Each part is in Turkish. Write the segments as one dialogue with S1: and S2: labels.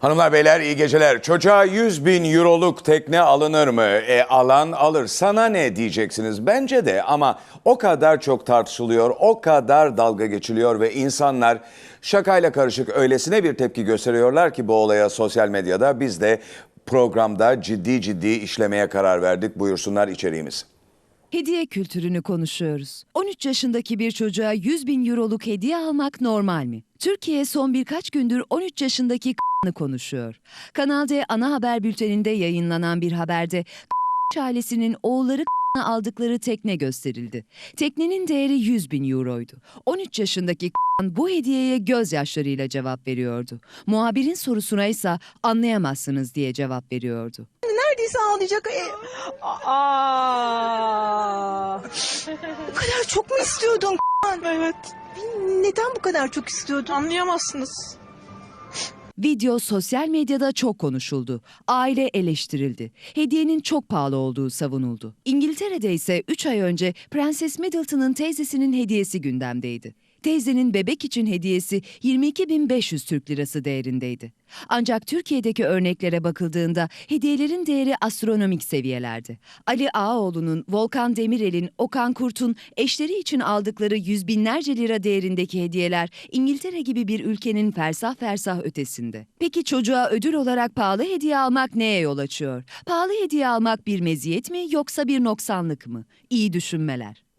S1: Hanımlar beyler iyi geceler. Çocuğa 100 bin euroluk tekne alınır mı? E, alan alır. Sana ne diyeceksiniz? Bence de ama o kadar çok tartışılıyor, o kadar dalga geçiliyor ve insanlar şakayla karışık öylesine bir tepki gösteriyorlar ki bu olaya sosyal medyada biz de programda ciddi ciddi işlemeye karar verdik. Buyursunlar içeriğimiz.
S2: Hediye kültürünü konuşuyoruz. 13 yaşındaki bir çocuğa 100 bin euroluk hediye almak normal mi? Türkiye son birkaç gündür 13 yaşındaki k***nı konuşuyor. Kanal D ana haber bülteninde yayınlanan bir haberde k*** ailesinin oğulları k***na aldıkları tekne gösterildi. Teknenin değeri 100 bin euroydu. 13 yaşındaki k***n bu hediyeye gözyaşlarıyla cevap veriyordu. Muhabirin sorusuna ise anlayamazsınız diye cevap veriyordu.
S3: Neredeyse ağlayacak. E,
S4: Aa.
S3: bu kadar çok mu istiyordun?
S4: Evet.
S3: Neden bu kadar çok istiyordun?
S4: Anlayamazsınız.
S2: Video sosyal medyada çok konuşuldu. Aile eleştirildi. Hediyenin çok pahalı olduğu savunuldu. İngiltere'de ise 3 ay önce Prenses Middleton'ın teyzesinin hediyesi gündemdeydi. Teyzenin bebek için hediyesi 22.500 Türk Lirası değerindeydi. Ancak Türkiye'deki örneklere bakıldığında hediyelerin değeri astronomik seviyelerde. Ali Ağaoğlu'nun, Volkan Demirel'in, Okan Kurt'un eşleri için aldıkları yüz binlerce lira değerindeki hediyeler İngiltere gibi bir ülkenin fersah fersah ötesinde. Peki çocuğa ödül olarak pahalı hediye almak neye yol açıyor? Pahalı hediye almak bir meziyet mi yoksa bir noksanlık mı? İyi düşünmeler.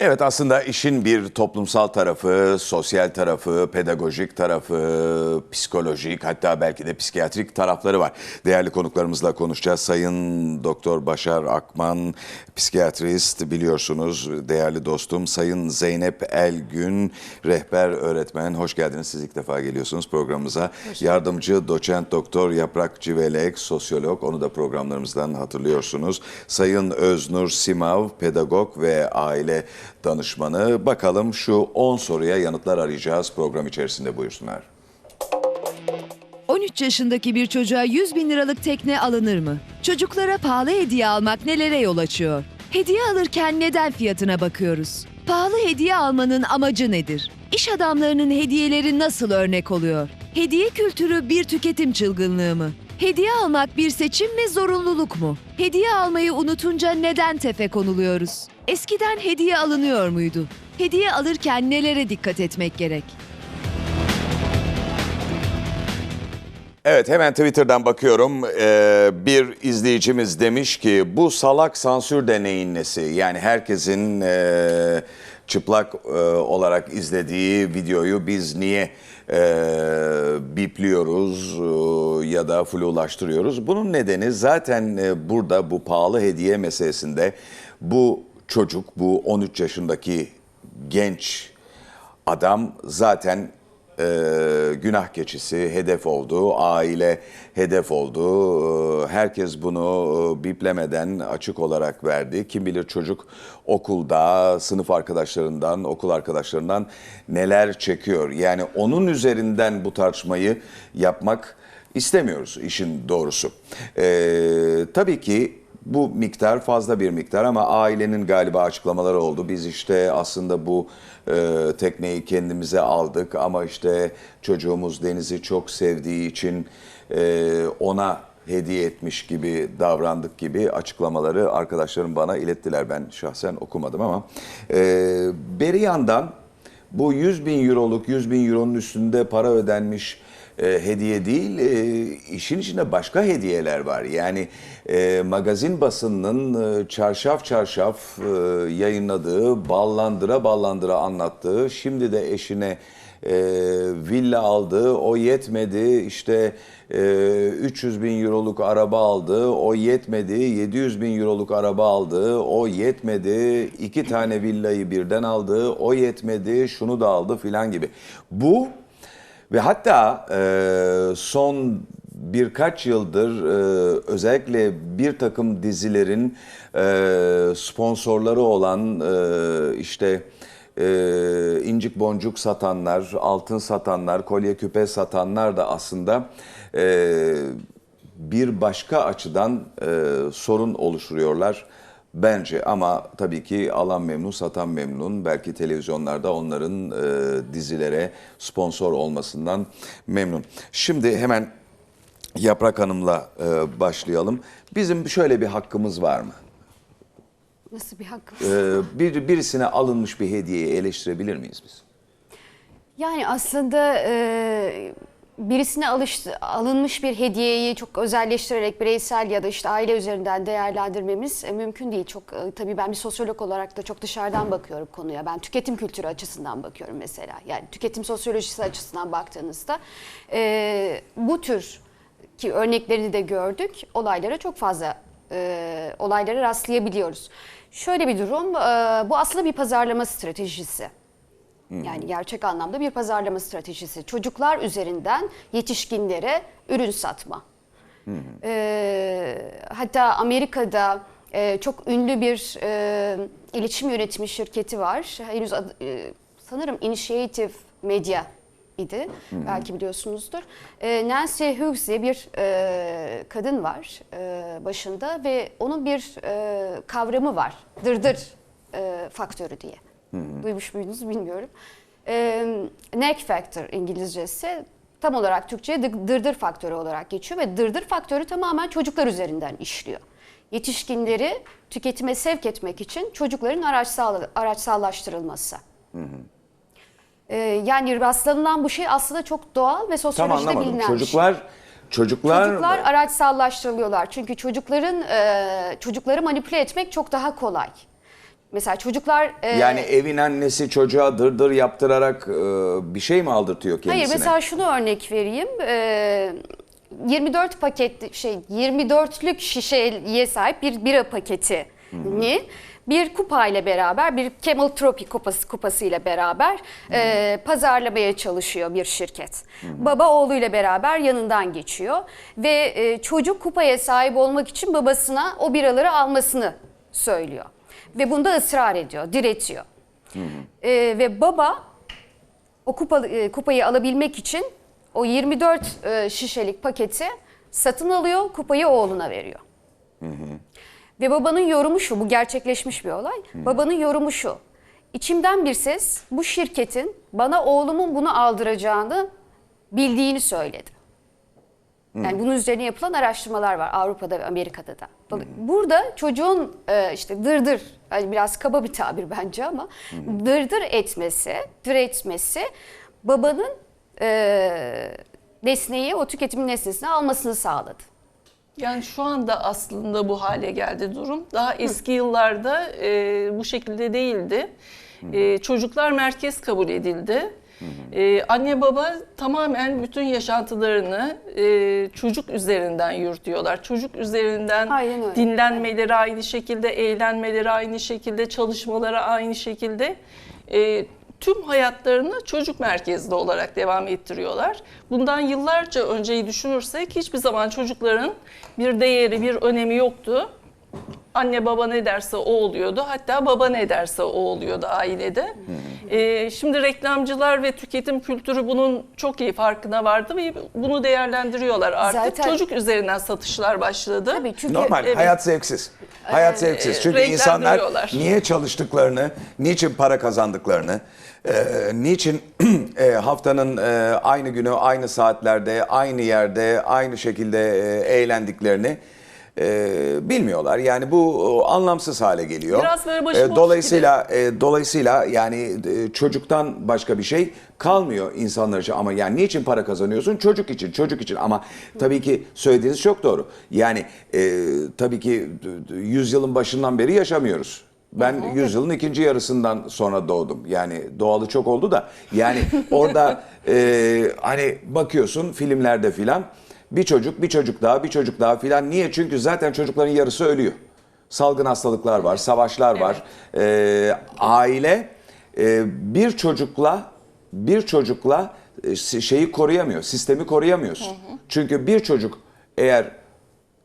S1: Evet aslında işin bir toplumsal tarafı, sosyal tarafı, pedagojik tarafı, psikolojik hatta belki de psikiyatrik tarafları var. Değerli konuklarımızla konuşacağız. Sayın Doktor Başar Akman, psikiyatrist biliyorsunuz değerli dostum. Sayın Zeynep Elgün, rehber öğretmen. Hoş geldiniz. Siz ilk defa geliyorsunuz programımıza. Yardımcı doçent doktor Yaprak Civelek, sosyolog. Onu da programlarımızdan hatırlıyorsunuz. Sayın Öznur Simav, pedagog ve aile danışmanı. Bakalım şu 10 soruya yanıtlar arayacağız program içerisinde buyursunlar.
S2: 13 yaşındaki bir çocuğa 100 bin liralık tekne alınır mı? Çocuklara pahalı hediye almak nelere yol açıyor? Hediye alırken neden fiyatına bakıyoruz? Pahalı hediye almanın amacı nedir? İş adamlarının hediyeleri nasıl örnek oluyor? Hediye kültürü bir tüketim çılgınlığı mı? Hediye almak bir seçim mi zorunluluk mu? Hediye almayı unutunca neden tefe konuluyoruz? Eskiden hediye alınıyor muydu? Hediye alırken nelere dikkat etmek gerek?
S1: Evet hemen Twitter'dan bakıyorum. Ee, bir izleyicimiz demiş ki bu salak sansür deneyin nesi? Yani herkesin e, çıplak e, olarak izlediği videoyu biz niye e, bipliyoruz e, ya da flulaştırıyoruz? Bunun nedeni zaten e, burada bu pahalı hediye meselesinde bu çocuk, bu 13 yaşındaki genç adam zaten e, günah keçisi hedef oldu, aile hedef oldu. E, herkes bunu e, biplemeden açık olarak verdi. Kim bilir çocuk okulda, sınıf arkadaşlarından, okul arkadaşlarından neler çekiyor. Yani onun üzerinden bu tartışmayı yapmak istemiyoruz işin doğrusu. E, tabii ki bu miktar fazla bir miktar ama ailenin galiba açıklamaları oldu. Biz işte aslında bu e, tekneyi kendimize aldık ama işte çocuğumuz denizi çok sevdiği için e, ona hediye etmiş gibi davrandık gibi açıklamaları arkadaşlarım bana ilettiler. Ben şahsen okumadım ama e, beri yandan bu 100 bin euroluk 100 bin euronun üstünde para ödenmiş e, hediye değil, e, işin içinde başka hediyeler var. Yani e, magazin basınının e, çarşaf çarşaf e, yayınladığı, ballandıra ballandıra anlattığı, şimdi de eşine e, villa aldı, o yetmedi, işte e, 300 bin euroluk araba aldı, o yetmedi, 700 bin euroluk araba aldı, o yetmedi, iki tane villayı birden aldı, o yetmedi, şunu da aldı filan gibi. Bu ve hatta e, son birkaç yıldır e, özellikle bir takım dizilerin e, sponsorları olan e, işte e, incik boncuk satanlar, altın satanlar, kolye küpe satanlar da aslında e, bir başka açıdan e, sorun oluşturuyorlar bence ama tabii ki alan memnun, satan memnun. Belki televizyonlarda onların e, dizilere sponsor olmasından memnun. Şimdi hemen Yaprak Hanım'la e, başlayalım. Bizim şöyle bir hakkımız var mı?
S5: Nasıl bir hakkım?
S1: E, bir birisine alınmış bir hediyeyi eleştirebilir miyiz biz?
S5: Yani aslında e, birisine alıştı, alınmış bir hediyeyi çok özelleştirerek bireysel ya da işte aile üzerinden değerlendirmemiz e, mümkün değil. Çok e, tabii ben bir sosyolog olarak da çok dışarıdan bakıyorum konuya. Ben tüketim kültürü açısından bakıyorum mesela. Yani tüketim sosyolojisi açısından baktığınızda e, bu tür ki örneklerini de gördük olaylara çok fazla e, olaylara rastlayabiliyoruz. Şöyle bir durum, e, bu aslında bir pazarlama stratejisi. Yani gerçek anlamda bir pazarlama stratejisi. Çocuklar üzerinden yetişkinlere ürün satma. Ee, hatta Amerika'da e, çok ünlü bir e, iletişim yönetimi şirketi var. Henüz e, sanırım Initiative Media idi. Belki biliyorsunuzdur. E, Nancy Hughes diye bir e, kadın var e, başında ve onun bir e, kavramı var. Dırdır e, faktörü diye. Duymuş muydunuz bilmiyorum. E, neck factor İngilizcesi tam olarak Türkçe'ye dı- dırdır faktörü olarak geçiyor ve dırdır faktörü tamamen çocuklar üzerinden işliyor. Yetişkinleri tüketime sevk etmek için çocukların araçsal, araçsallaştırılması. E, yani rastlanılan bu şey aslında çok doğal ve sosyolojide
S1: anlamadım.
S5: bilinen bir şey.
S1: Çocuklar çocuklar,
S5: Çocuklar araçsallaştırılıyorlar. Çünkü çocukların e, çocukları manipüle etmek çok daha kolay. Mesela çocuklar e,
S1: yani evin annesi çocuğa dırdır yaptırarak e, bir şey mi aldırtıyor kendisine?
S5: Hayır mesela şunu örnek vereyim. Ee, 24 paket şey 24'lük şişeye sahip bir bira paketini bir kupa ile beraber bir Camel Trophy kupası kupası ile beraber e, pazarlamaya çalışıyor bir şirket. Baba oğluyla beraber yanından geçiyor ve e, çocuk kupaya sahip olmak için babasına o biraları almasını söylüyor. Ve bunda ısrar ediyor, diretiyor. E, ve baba o kupa, e, kupayı alabilmek için o 24 e, şişelik paketi satın alıyor, kupayı oğluna veriyor. Ve babanın yorumu şu, bu gerçekleşmiş bir olay. Babanın yorumu şu, içimden bir ses bu şirketin bana oğlumun bunu aldıracağını bildiğini söyledi. Yani bunun üzerine yapılan araştırmalar var Avrupa'da ve Amerika'da da. Burada çocuğun e, işte dırdır, hani biraz kaba bir tabir bence ama dırdır etmesi, diretmesi babanın e, nesneyi, o tüketimin nesnesini almasını sağladı.
S4: Yani şu anda aslında bu hale geldi durum. Daha eski yıllarda e, bu şekilde değildi. E, çocuklar merkez kabul edildi. E, anne baba tamamen bütün yaşantılarını e, çocuk üzerinden yürütüyorlar. Çocuk üzerinden dinlenmeleri aynı şekilde, eğlenmeleri aynı şekilde, çalışmaları aynı şekilde. E, tüm hayatlarını çocuk merkezli olarak devam ettiriyorlar. Bundan yıllarca önceyi düşünürsek hiçbir zaman çocukların bir değeri, bir önemi yoktu. Anne baba ne derse o oluyordu. Hatta baba ne derse o oluyordu ailede. Ee, şimdi reklamcılar ve tüketim kültürü bunun çok iyi farkına vardı ve bunu değerlendiriyorlar artık.
S5: Zaten-
S4: Çocuk üzerinden satışlar başladı.
S5: Tabii çünkü
S1: Normal,
S4: Evet.
S1: hayat zevksiz. Hayat zevksiz. Çünkü insanlar niye çalıştıklarını, niçin para kazandıklarını, e, niçin e, haftanın e, aynı günü, aynı saatlerde, aynı yerde, aynı şekilde e, eğlendiklerini e, bilmiyorlar. Yani bu o, anlamsız hale geliyor.
S4: Biraz böyle başıboş
S1: dolayısıyla e, dolayısıyla yani e, çocuktan başka bir şey kalmıyor insanlar için ama yani niçin para kazanıyorsun? Çocuk için, çocuk için ama tabii ki söylediğiniz çok doğru. Yani e, tabii ki d- d- yüzyılın başından beri yaşamıyoruz. Ben yüzyılın ikinci yarısından sonra doğdum. Yani doğalı çok oldu da yani orada e, hani bakıyorsun filmlerde filan bir çocuk, bir çocuk daha, bir çocuk daha filan. Niye? Çünkü zaten çocukların yarısı ölüyor. Salgın hastalıklar var, savaşlar var. Ee, aile e, bir çocukla bir çocukla e, şeyi koruyamıyor, sistemi koruyamıyorsun. Çünkü bir çocuk eğer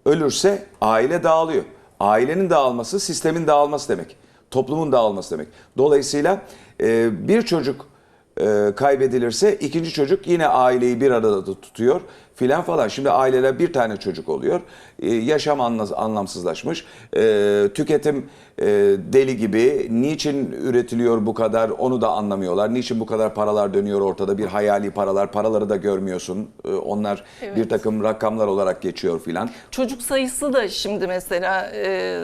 S1: ölürse aile dağılıyor. Ailenin dağılması sistemin dağılması demek. Toplumun dağılması demek. Dolayısıyla e, bir çocuk e, kaybedilirse ikinci çocuk yine aileyi bir arada da tutuyor filan falan. Şimdi aileler bir tane çocuk oluyor. Ee, yaşam anla- anlamsızlaşmış. Ee, tüketim e, deli gibi. Niçin üretiliyor bu kadar onu da anlamıyorlar. Niçin bu kadar paralar dönüyor ortada bir hayali paralar. Paraları da görmüyorsun. Ee, onlar bir takım rakamlar olarak geçiyor filan.
S4: Çocuk sayısı da şimdi mesela e,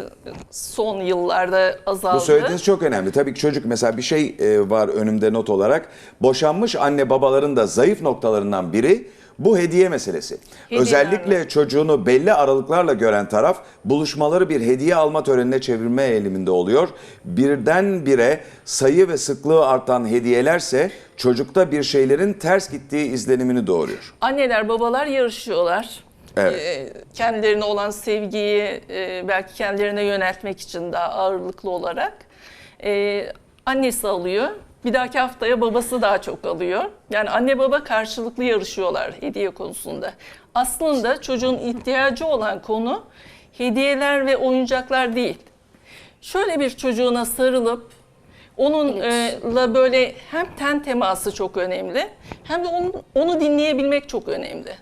S4: son yıllarda azaldı.
S1: Bu söylediğiniz çok önemli. Tabii ki çocuk mesela bir şey e, var önümde not olarak. Boşanmış anne babaların da zayıf noktalarından biri bu hediye meselesi.
S4: Hediyeler
S1: Özellikle çocuğunu belli aralıklarla gören taraf buluşmaları bir hediye alma törenine çevirme eğiliminde oluyor. Birdenbire sayı ve sıklığı artan hediyelerse çocukta bir şeylerin ters gittiği izlenimini doğuruyor.
S4: Anneler babalar yarışıyorlar.
S1: Evet.
S4: Ee, kendilerine olan sevgiyi e, belki kendilerine yöneltmek için daha ağırlıklı olarak. Ee, annesi alıyor. Bir dahaki haftaya babası daha çok alıyor. Yani anne baba karşılıklı yarışıyorlar hediye konusunda. Aslında çocuğun ihtiyacı olan konu hediyeler ve oyuncaklar değil. Şöyle bir çocuğuna sarılıp onunla böyle hem ten teması çok önemli hem de onu, onu dinleyebilmek çok önemli.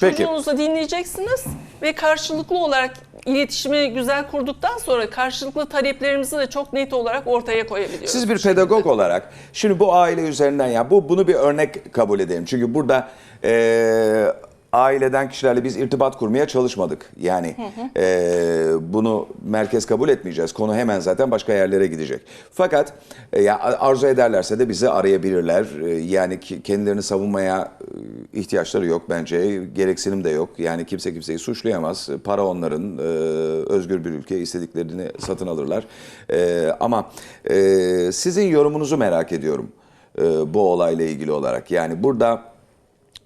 S1: Peki.
S4: Çocuğunuzu dinleyeceksiniz ve karşılıklı olarak iletişimi güzel kurduktan sonra karşılıklı taleplerimizi de çok net olarak ortaya koyabiliyoruz.
S1: Siz bir pedagog olarak şimdi bu aile üzerinden ya bu bunu bir örnek kabul edelim. Çünkü burada e, aileden kişilerle biz irtibat kurmaya çalışmadık. Yani e, bunu merkez kabul etmeyeceğiz. Konu hemen zaten başka yerlere gidecek. Fakat e, ya arzu ederlerse de bizi arayabilirler. E, yani kendilerini savunmaya e, ihtiyaçları yok bence. Gereksinim de yok. Yani kimse kimseyi suçlayamaz. Para onların. e, özgür bir ülke. istediklerini satın alırlar. E, ama e, sizin yorumunuzu merak ediyorum. e, bu olayla ilgili olarak. Yani burada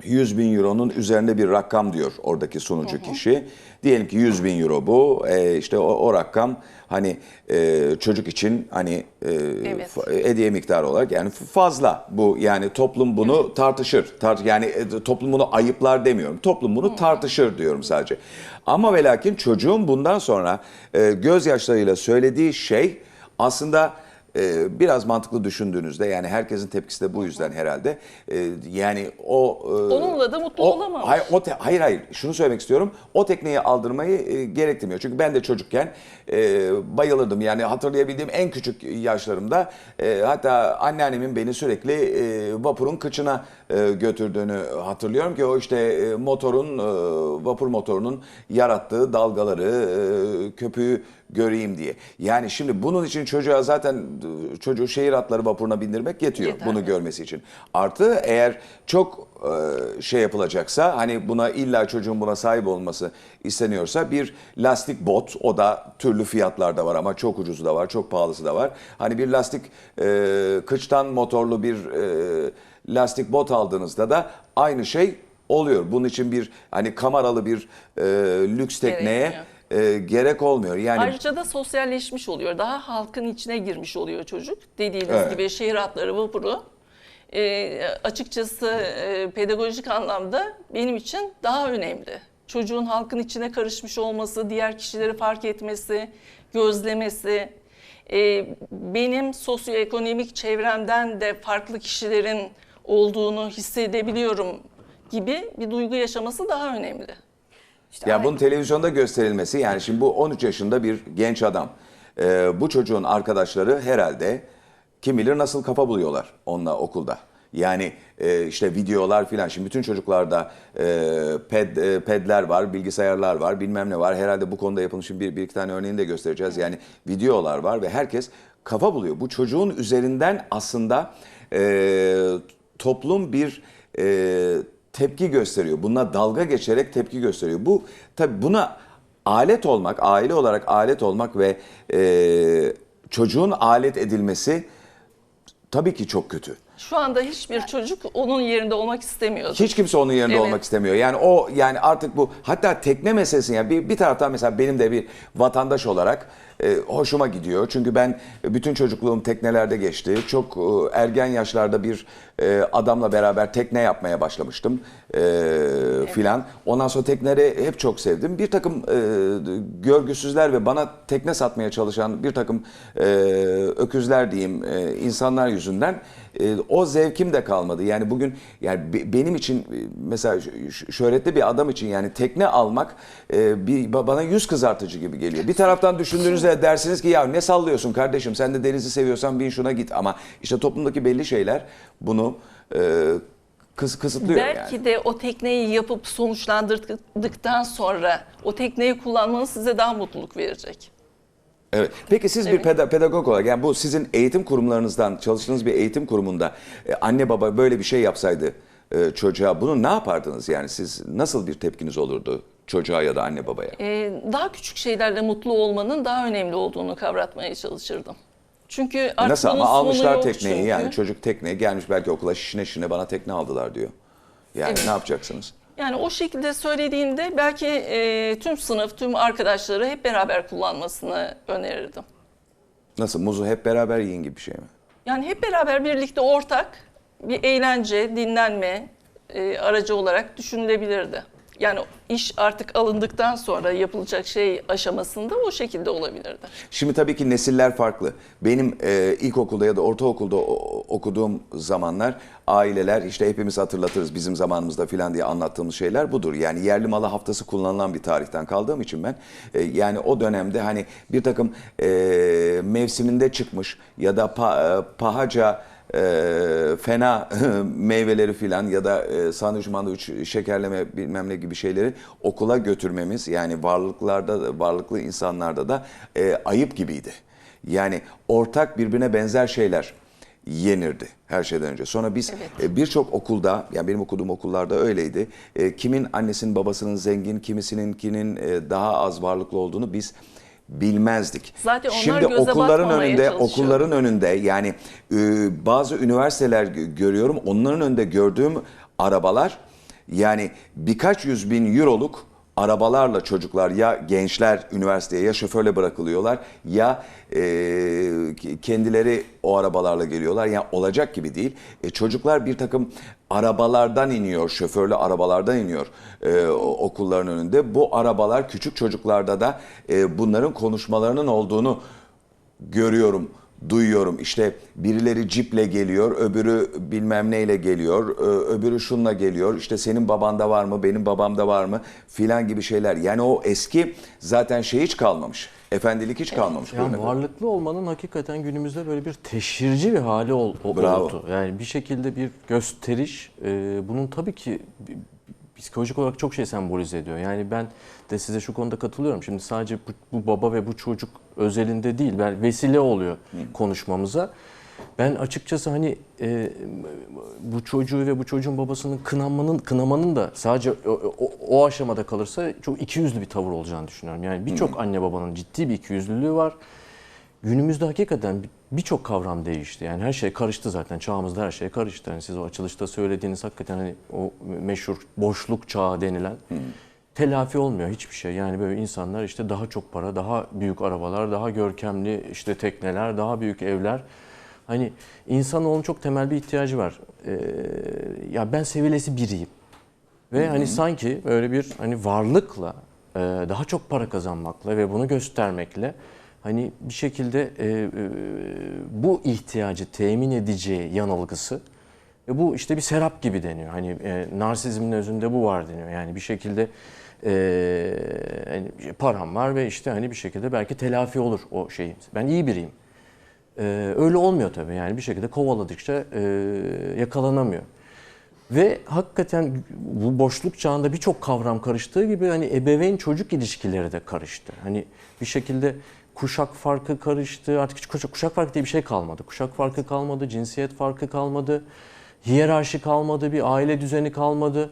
S1: 100 bin euronun üzerinde bir rakam diyor oradaki sunucu kişi. Diyelim ki 100 bin euro bu. E, işte o, o rakam hani e, çocuk için hani e, fa- hediye miktarı olarak yani fazla bu yani toplum bunu tartışır. Tart yani e, toplum bunu ayıplar demiyorum. Toplum bunu tartışır diyorum sadece. Ama ve lakin çocuğun bundan sonra e, gözyaşlarıyla söylediği şey aslında e, biraz mantıklı düşündüğünüzde yani herkesin tepkisi de bu yüzden herhalde. E, yani o e,
S4: Onunla da mutlu
S1: o-
S4: olamamış.
S1: Hayır, o te- hayır hayır şunu söylemek istiyorum. O tekneyi aldırmayı e, gerektirmiyor. Çünkü ben de çocukken e, bayılırdım. Yani hatırlayabildiğim en küçük yaşlarımda e, hatta anneannemin beni sürekli e, vapurun kıçına e, götürdüğünü hatırlıyorum ki o işte e, motorun e, vapur motorunun yarattığı dalgaları e, köpüğü göreyim diye. Yani şimdi bunun için çocuğa zaten e, çocuğu şehir atları vapuruna bindirmek yetiyor
S4: Yeterli.
S1: bunu görmesi için. Artı eğer çok e, şey yapılacaksa hani buna illa çocuğun buna sahip olması isteniyorsa bir lastik bot o da türlü fiyatlarda var ama çok ucuzu da var çok pahalısı da var. Hani bir lastik e, kıçtan motorlu bir e, lastik bot aldığınızda da aynı şey oluyor. Bunun için bir hani kameralı bir e, lüks tekneye e, gerek olmuyor. Yani
S4: Ayrıca da sosyalleşmiş oluyor. Daha halkın içine girmiş oluyor çocuk. Dediğiniz
S1: Evet.
S4: gibi şehir hatları vapuru. Ee, açıkçası e, pedagojik anlamda benim için daha önemli. Çocuğun halkın içine karışmış olması, diğer kişileri fark etmesi, gözlemesi, e, benim sosyoekonomik çevremden de farklı kişilerin olduğunu hissedebiliyorum gibi bir duygu yaşaması daha önemli.
S5: İşte
S1: Ya
S5: ay-
S1: bunun televizyonda gösterilmesi yani şimdi bu 13 yaşında bir genç adam. Ee, bu çocuğun arkadaşları herhalde kim bilir nasıl kafa buluyorlar onunla okulda. Yani e, işte videolar filan. Şimdi bütün çocuklarda e, ped, e, pedler var, bilgisayarlar var, bilmem ne var. Herhalde bu konuda yapılmış bir, bir iki tane örneğini de göstereceğiz. Yani videolar var ve herkes kafa buluyor. Bu çocuğun üzerinden aslında e, toplum bir e, tepki gösteriyor. Buna dalga geçerek tepki gösteriyor. Bu tabi buna alet olmak, aile olarak alet olmak ve e, çocuğun alet edilmesi tabii ki çok kötü.
S4: Şu anda hiçbir çocuk onun yerinde olmak istemiyor.
S1: Hiç kimse onun yerinde
S4: Evet.
S1: olmak istemiyor. Yani o yani artık bu hatta tekne meselesi yani bir, bir taraftan mesela benim de bir vatandaş olarak e, hoşuma gidiyor. Çünkü ben bütün çocukluğum teknelerde geçti. Çok e, ergen yaşlarda bir e, adamla beraber tekne yapmaya başlamıştım e, filan. Ondan sonra tekneleri hep çok sevdim. Bir takım e, görgüsüzler ve bana tekne satmaya çalışan bir takım e, öküzler diyeyim e, insanlar yüzünden e, o zevkim de kalmadı. Yani bugün yani be- benim için e, mesela şöhretli bir adam için yani tekne almak e, bir ba- bana yüz kızartıcı gibi geliyor. Bir taraftan düşündüğünüzde dersiniz ki ya ne sallıyorsun kardeşim sen de denizi seviyorsan bin şuna git ama işte toplumdaki belli şeyler bunu e, kıs- kısıtlıyor
S4: Belki
S1: yani.
S4: de o tekneyi yapıp sonuçlandırdıktan sonra o tekneyi kullanmanız size daha mutluluk verecek.
S1: Evet. Peki siz bir peda- pedagog olarak yani bu sizin eğitim kurumlarınızdan çalıştığınız bir eğitim kurumunda e, anne baba böyle bir şey yapsaydı e, çocuğa bunu ne yapardınız yani siz nasıl bir tepkiniz olurdu çocuğa ya da anne babaya?
S4: Ee, daha küçük şeylerle mutlu olmanın daha önemli olduğunu kavratmaya çalışırdım. Çünkü artık
S1: Nasıl ama almışlar tekneyi
S4: çünkü.
S1: yani çocuk tekneye gelmiş belki okula şişine şişine bana tekne aldılar diyor. Yani
S4: Evet.
S1: ne yapacaksınız?
S4: Yani o şekilde söylediğinde belki e, tüm sınıf, tüm arkadaşları hep beraber kullanmasını önerirdim.
S1: Nasıl muzu hep beraber yiyin gibi bir şey mi?
S4: Yani hep beraber birlikte ortak bir eğlence, dinlenme e, aracı olarak düşünülebilirdi. Yani iş artık alındıktan sonra yapılacak şey aşamasında o şekilde olabilirdi.
S1: Şimdi tabii ki nesiller farklı. Benim e, ilkokulda ya da ortaokulda o- okuduğum zamanlar aileler işte hepimiz hatırlatırız bizim zamanımızda filan diye anlattığımız şeyler budur. Yani yerli malı haftası kullanılan bir tarihten kaldığım için ben e, yani o dönemde hani bir takım e, mevsiminde çıkmış ya da pa- e, pahaca e, fena meyveleri filan ya da e, sandviç mandviç şekerleme bilmem ne gibi şeyleri okula götürmemiz yani varlıklarda da- varlıklı insanlarda da e, ayıp gibiydi. Yani ortak birbirine benzer şeyler yenirdi her şeyden önce. Sonra biz
S4: Evet.
S1: e, birçok okulda yani benim okuduğum okullarda öyleydi. E, kimin annesinin babasının zengin, kimisininkinin e, daha az varlıklı olduğunu biz bilmezdik.
S4: Zaten onlar
S1: Şimdi
S4: göze
S1: okulların önünde, okulların önünde yani e, bazı üniversiteler gö- görüyorum. Onların önünde gördüğüm arabalar yani birkaç yüz bin euroluk arabalarla çocuklar ya gençler üniversiteye ya şoförle bırakılıyorlar ya e, ke- kendileri o arabalarla geliyorlar. Yani olacak gibi değil. E, çocuklar bir takım arabalardan iniyor, şoförlü arabalardan iniyor e, okulların önünde. Bu arabalar küçük çocuklarda da e, bunların konuşmalarının olduğunu görüyorum, duyuyorum. İşte birileri ciple geliyor, öbürü bilmem neyle geliyor, ö- öbürü şunla geliyor. İşte senin babanda var mı, benim babamda var mı filan gibi şeyler. Yani o eski zaten şey hiç kalmamış. Efendilik hiç kalmamış.
S6: Yani varlıklı olmanın hakikaten günümüzde böyle bir teşhirci bir hali ol, o-
S1: Bravo.
S6: oldu. Yani bir şekilde bir gösteriş, e, bunun tabii ki psikolojik olarak çok şey sembolize ediyor. Yani ben de size şu konuda katılıyorum. Şimdi sadece bu, bu baba ve bu çocuk özelinde değil, ben vesile oluyor konuşmamıza. Ben açıkçası hani e, bu çocuğu ve bu çocuğun babasının kınamanın kınamanın da sadece o, o, o aşamada kalırsa çok ikiyüzlü bir tavır olacağını düşünüyorum. Yani birçok anne babanın ciddi bir ikiyüzlülüğü var. Günümüzde hakikaten bir- birçok kavram değişti. Yani her şey karıştı zaten. Çağımızda her şey karıştı. Yani siz o açılışta söylediğiniz hakikaten hani o meşhur boşluk çağı denilen telafi olmuyor hiçbir şey. Yani böyle insanlar işte daha çok para, daha büyük arabalar, daha görkemli işte tekneler, daha büyük evler. Hani insanoğlunun çok temel bir ihtiyacı var. Ee, ya ben sevilesi biriyim. Ve hani sanki böyle bir hani varlıkla e, daha çok para kazanmakla ve bunu göstermekle hani bir şekilde e, e, bu ihtiyacı temin edeceği yanılgısı ve bu işte bir serap gibi deniyor. Hani e, narsizmin özünde bu var deniyor. Yani bir şekilde e, hani param var ve işte hani bir şekilde belki telafi olur o şeyim. Ben iyi biriyim. E, öyle olmuyor tabii yani bir şekilde kovaladıkça e, yakalanamıyor. Ve hakikaten bu boşluk çağında birçok kavram karıştığı gibi hani ebeveyn çocuk ilişkileri de karıştı. Hani bir şekilde kuşak farkı karıştı. Artık hiç kuşak, kuşak farkı diye bir şey kalmadı. Kuşak farkı kalmadı, cinsiyet farkı kalmadı, hiyerarşi kalmadı, bir aile düzeni kalmadı.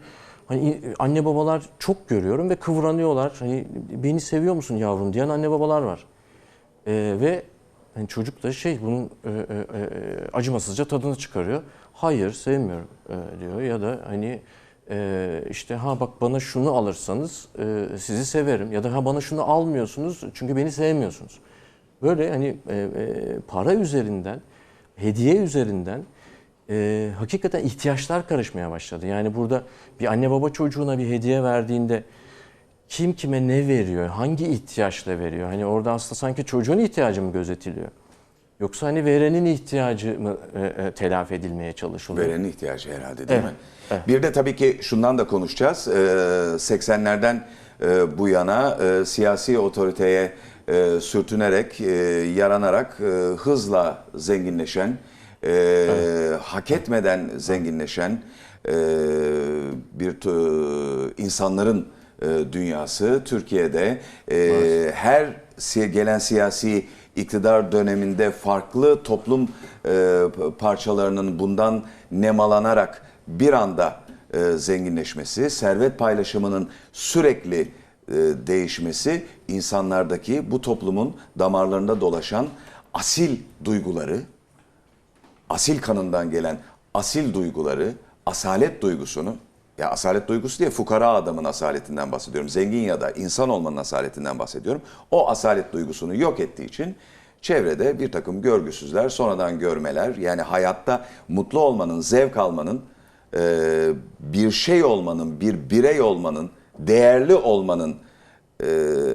S6: Hani anne babalar çok görüyorum ve kıvranıyorlar. Hani beni seviyor musun yavrum diyen anne babalar var. Ee, ve hani çocuk da şey bunun e, e, e, acımasızca tadını çıkarıyor. Hayır sevmiyorum e, diyor ya da hani e, işte ha bak bana şunu alırsanız e, sizi severim ya da ha bana şunu almıyorsunuz çünkü beni sevmiyorsunuz. Böyle hani e, e, para üzerinden, hediye üzerinden hakikaten ihtiyaçlar karışmaya başladı. Yani burada bir anne baba çocuğuna bir hediye verdiğinde kim kime ne veriyor, hangi ihtiyaçla veriyor? Hani orada aslında sanki çocuğun ihtiyacı mı gözetiliyor? Yoksa hani verenin ihtiyacı mı e, e, telafi edilmeye çalışılıyor?
S1: Verenin ihtiyacı herhalde değil
S6: Evet,
S1: mi?
S6: evet.
S1: Bir de tabii ki şundan da konuşacağız. Ee, 80'lerden e, bu yana e, siyasi otoriteye e, sürtünerek, e, yaranarak e, hızla zenginleşen, e, hak etmeden zenginleşen e, bir tü- insanların e, dünyası Türkiye'de e, her si- gelen siyasi iktidar döneminde farklı toplum e, parçalarının bundan nemalanarak bir anda e, zenginleşmesi, servet paylaşımının sürekli e, değişmesi insanlardaki bu toplumun damarlarında dolaşan asil duyguları, asil kanından gelen asil duyguları, asalet duygusunu, ya asalet duygusu diye fukara adamın asaletinden bahsediyorum. Zengin ya da insan olmanın asaletinden bahsediyorum. O asalet duygusunu yok ettiği için çevrede bir takım görgüsüzler, sonradan görmeler, yani hayatta mutlu olmanın, zevk almanın, e, bir şey olmanın, bir birey olmanın, değerli olmanın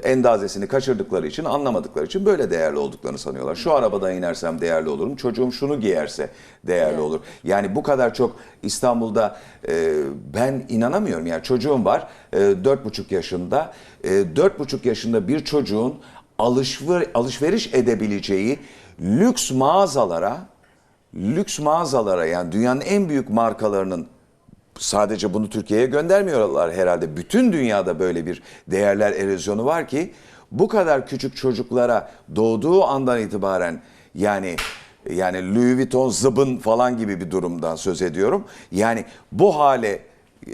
S1: endazesini kaçırdıkları için, anlamadıkları için böyle değerli olduklarını sanıyorlar. Şu arabadan inersem değerli olurum, çocuğum şunu giyerse değerli olur. Yani bu kadar çok İstanbul'da e, ben inanamıyorum. Yani çocuğum var, e, dört buçuk yaşında. E, Dört buçuk yaşında bir çocuğun alışver, alışveriş edebileceği lüks mağazalara, lüks mağazalara yani dünyanın en büyük markalarının sadece bunu Türkiye'ye göndermiyorlar herhalde. Bütün dünyada böyle bir değerler erozyonu var ki bu kadar küçük çocuklara doğduğu andan itibaren yani yani Louis Vuitton zıbın falan gibi bir durumdan söz ediyorum. Yani bu hale e,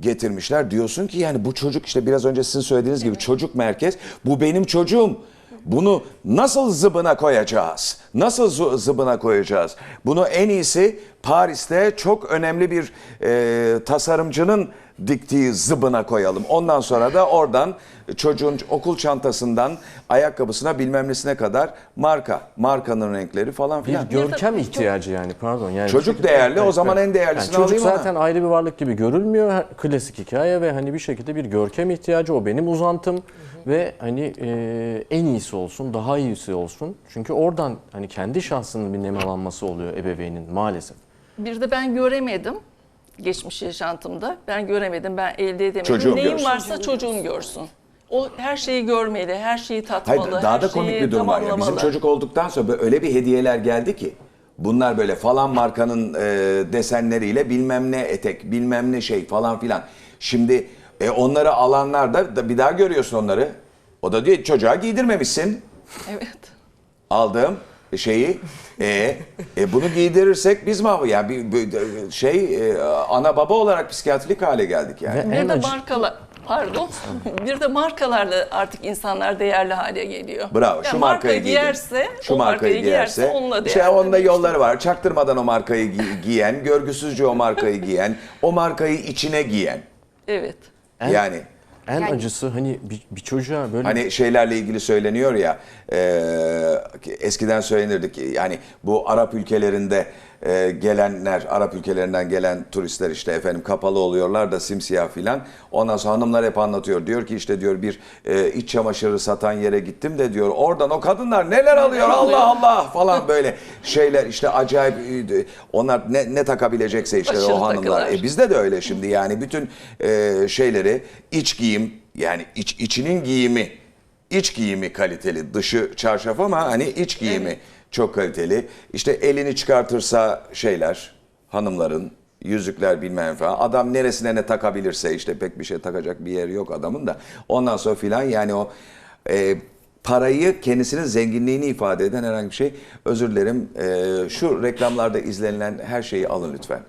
S1: getirmişler. Diyorsun ki yani bu çocuk işte biraz önce sizin söylediğiniz gibi çocuk merkez. Bu benim çocuğum. Bunu nasıl zıbına koyacağız? Nasıl zıbına koyacağız? Bunu en iyisi Paris'te çok önemli bir e, tasarımcının diktiği zıbına koyalım. Ondan sonra da oradan çocuğun okul çantasından ayakkabısına bilmem nesine kadar marka, markanın renkleri falan
S6: Bir
S1: filan.
S6: görkem ihtiyacı yani pardon. Yani
S1: Çocuk
S6: bir şekilde-
S1: değerli, o zaman en değerlisini
S6: çocuk
S1: alayım ona.
S6: zaten ayrı bir varlık gibi görülmüyor. Klasik hikaye ve hani bir şekilde bir görkem ihtiyacı o benim uzantım ve hani e, en iyisi olsun, daha iyisi olsun. Çünkü oradan hani kendi şahsının bir nemalanması oluyor ebeveynin maalesef.
S4: Bir de ben göremedim geçmiş yaşantımda. Ben göremedim, ben elde edemedim.
S1: Çocuğum
S4: Neyim
S1: görsün.
S4: varsa çocuğum görsün. O her şeyi görmeli, her şeyi tatmalı,
S1: Hayır, daha
S4: her
S1: da komik
S4: şeyi
S1: bir durum var. ya. Bizim çocuk olduktan sonra böyle öyle bir hediyeler geldi ki bunlar böyle falan markanın e, desenleriyle bilmem ne etek, bilmem ne şey falan filan. Şimdi e, onları alanlar da, da bir daha görüyorsun onları. O da diyor çocuğa giydirmemişsin.
S4: Evet.
S1: Aldığım şeyi e, e, bunu giydirirsek biz mi yani bir, bir- şey e, ana baba olarak psikiyatrik hale geldik yani.
S6: Ve en
S4: Bir de
S6: acı-
S4: markalar, pardon, bir de markalarla artık insanlar değerli hale geliyor.
S1: Bravo.
S4: Yani
S1: Şu
S4: marka
S1: markayı giydir.
S4: giyerse,
S1: şu
S4: o
S1: markayı giyerse,
S4: onunla
S1: işte
S4: değerli.
S1: onda yolları var. Çaktırmadan o markayı gi- giyen, görgüsüzce o markayı giyen, o markayı içine giyen.
S4: Evet.
S6: En-
S1: Yani
S6: En
S5: Yani-
S6: acısı hani bir, bir çocuğa böyle
S1: hani şeylerle ilgili söyleniyor ya, e, eskiden söylenirdi ki yani bu Arap ülkelerinde e, gelenler, Arap ülkelerinden gelen turistler işte efendim kapalı oluyorlar da simsiyah filan. Ondan sonra hanımlar hep anlatıyor. Diyor ki işte diyor bir e, iç çamaşırı satan yere gittim de diyor oradan o kadınlar neler alıyor Allah Allah falan böyle şeyler işte acayip e, onlar ne, ne takabilecekse işte
S4: Aşırı
S1: o hanımlar.
S4: takılar.
S1: E, bizde de öyle şimdi yani bütün e, şeyleri iç giyim yani iç içinin giyimi iç giyimi kaliteli dışı çarşaf ama hani iç giyimi çok kaliteli. İşte elini çıkartırsa şeyler hanımların yüzükler bilmem falan. Adam neresine ne takabilirse işte pek bir şey takacak bir yer yok adamın da. Ondan sonra filan yani o e, parayı kendisinin zenginliğini ifade eden herhangi bir şey. Özür dilerim. e, şu reklamlarda izlenilen her şeyi alın lütfen.